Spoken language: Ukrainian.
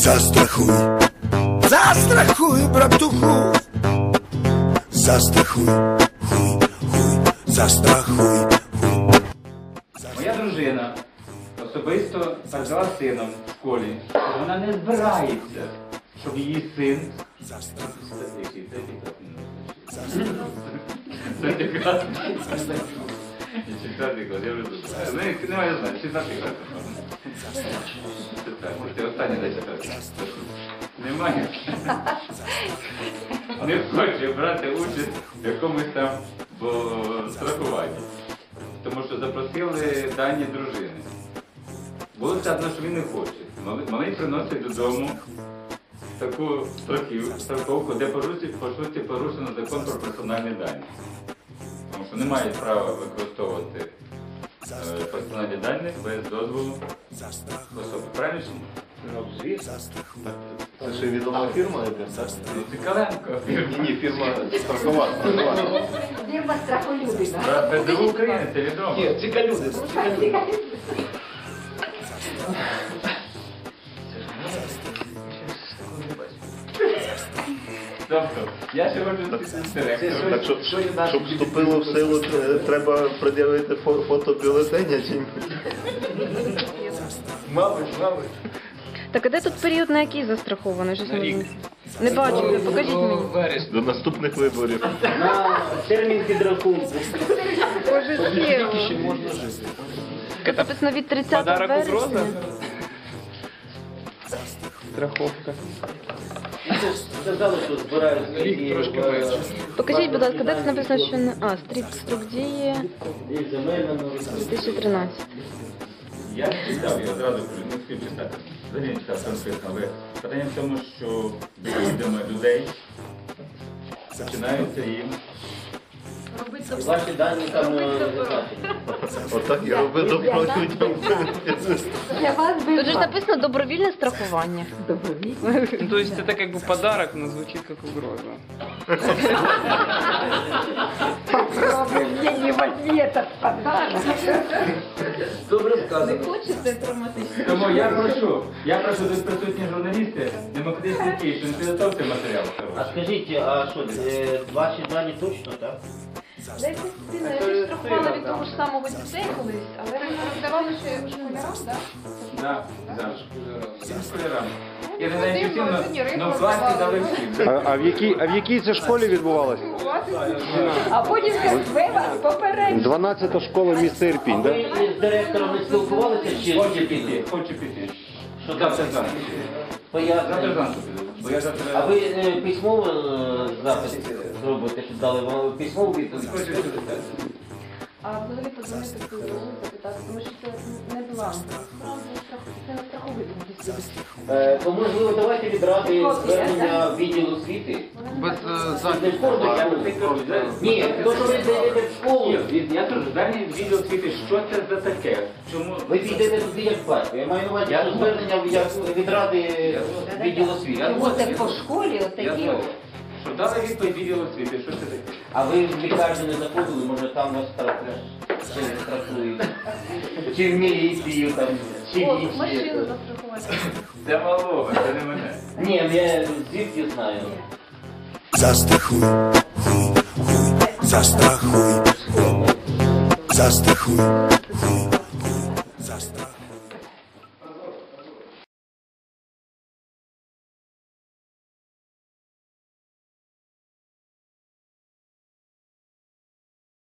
Застрахуй, застрахуй, братуху, застрахуй, хуй, хуй, застрахуй, хуй. Моя дружина особисто передала сином в школі, що вона не збирається, щоб її син. Який? Клас, я вже як- Немає четвертий клас. Четвертий. Це останній десь четвертий. Немає. Не хоче брати участь в якомусь там страхуванні. Тому що запросили дані дружини. Було сказано, що він не хоче. Малий- приносить додому таку страховку, де по суті порушено закон про персональні дані. Що не мають права використовувати е, персональні дані без дозволу особи. Правильно? Ну, звісно. Це ще відома фірма, яка? Ну, Цикаленко. Ні, ні, фірма страхова. страхова. Фірма страхолюбина. ПДУ України, це відомо. Ні, цікалюди, цікалюди. Тобто, я ще хочу сказати. Так що, щоб вступило в силу, е, треба пред'явити фо- фото бюлетеня чи ні? Мабуть, мабуть. Так а де тут період, на який застрахований? Щось На рік. не- Не бачу, покажіть мені. До наступних виборів. На термін підрахунку. Боже, сіло. Тут написано від 30 вересня. Страховка. Покажіть, будь ласка, де це написано, що не... А, стріт строк дії і земельна норма. 2013. Я читав, я одразу кажу, не встиг читати. Взагалі не читав конкретно, але питання в тому, що відомо людей починаються їм. Ваші дані там е, зазначені. Отак я робив добро людям. Для вас Тут же ж написано добровільне страхування. Ну, то есть это как бы подарок, но звучит как угроза. Попробуй мне не возьми этот подарок. Добре сказано. Хочете травматично? Тому я прошу, я прошу тут присутні журналісти, демократичний Київ, що не підготовте матеріал. А скажіть, а що, е, ваші дані точно, так? Десь дитина, я від того ж самого дітей колись, але ви роздавали ще школярам, так? Да, да. Всім школярам. Я не знаю, чи всім, але в класі дали всім. А, а в якій а в якій це школі відбувалося? А потім ви вас попередні. 12 школа міста Ірпінь, Ви да? з директором не спілкувалися чи Хочу чи піти, піти? Що там? Завтра зранку піду. Бо я завтра... А ви е, письмово е, запис зробите, щоб дали вам письмову відповідь? А взагалі подзвонити в КУ, запитати, тому що це не була. Справді це Е, То можливо, давайте відради звернення в відділ освіти. Без не кажу, да. Ні, то що ви йдете в школу, Я кажу, дані відео освіти, що це за таке? Чому? ви підете туди як батько. Я маю на увазі, Я звернення як від ради відділ освіти. Я Оце по школі, отакі. Що дали відповідь відео освіти, що це таке? А ви в лікарню не заходили, може там вас страхують. Чи не страхують? Чи в міліцію там, чи в машину інші. застрахувати. Це малого, це не мене. Ні, я звідки знаю. Застрахуй, хуй, хуй, застрахуй, застрахуй, хуй, хуй, застрахуй.